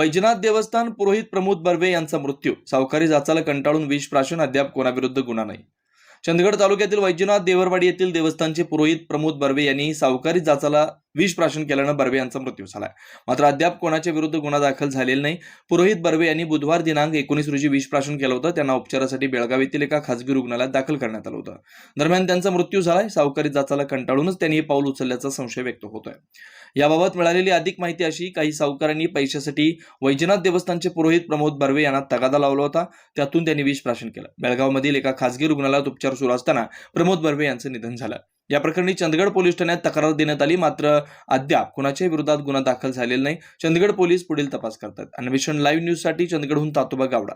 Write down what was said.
वैजनाथ देवस्थान पुरोहित प्रमोद बर्वे यांचा मृत्यू. सावकारी जाचाला कंटाळून विष प्राशन अद्याप कोणाविरुद्ध गुन्हा नाही. चंदगड तालुक्यातील वैजनाथ देवरवाडी येथील देवस्थानचे पुरोहित प्रमोद बर्वे यांनी सावकारी जाचाला विष प्राशन केल्यानं बर्वे यांचा मृत्यू झालाय. मात्र अद्याप कोणाच्या विरुद्ध गुन्हा दाखल झालेला नाही. पुरोहित बर्वे यांनी बुधवार दिनांक एकोणीस रोजी विष प्राशन केलं होतं. त्यांना उपचारासाठी बेळगाव येथील एका खासगी रुग्णालयात दाखल करण्यात आलं होतं. दरम्यान त्यांचा मृत्यू झालाय. सावकारी जाचाला कंटाळूनच त्यांनी हे पाऊल उचलल्याचा संशय व्यक्त होतोय. याबाबत मिळालेली अधिक माहिती अशी काही सावकारांनी पैशासाठी वैजनाथ देवस्थानचे पुरोहित प्रमोद बर्वे यांना तगादा लावला होता. त्यातून त्यांनी विष प्राशन केलं. बेळगावमधील एका खासगी रुग्णालयात उपचार सुरू असताना प्रमोद बर्वे यांचं निधन झालं. या प्रकरणी चंदगड पोलीस ठाण्यात तक्रार देण्यात आली. मात्र अद्याप कुणाच्याही विरोधात गुन्हा दाखल झालेला नाही. चंदगड पोलीस पुढील तपास करतात. अन्वेषण लाईव्ह न्यूजसाठी चंदगडहून तातोबा गावडा.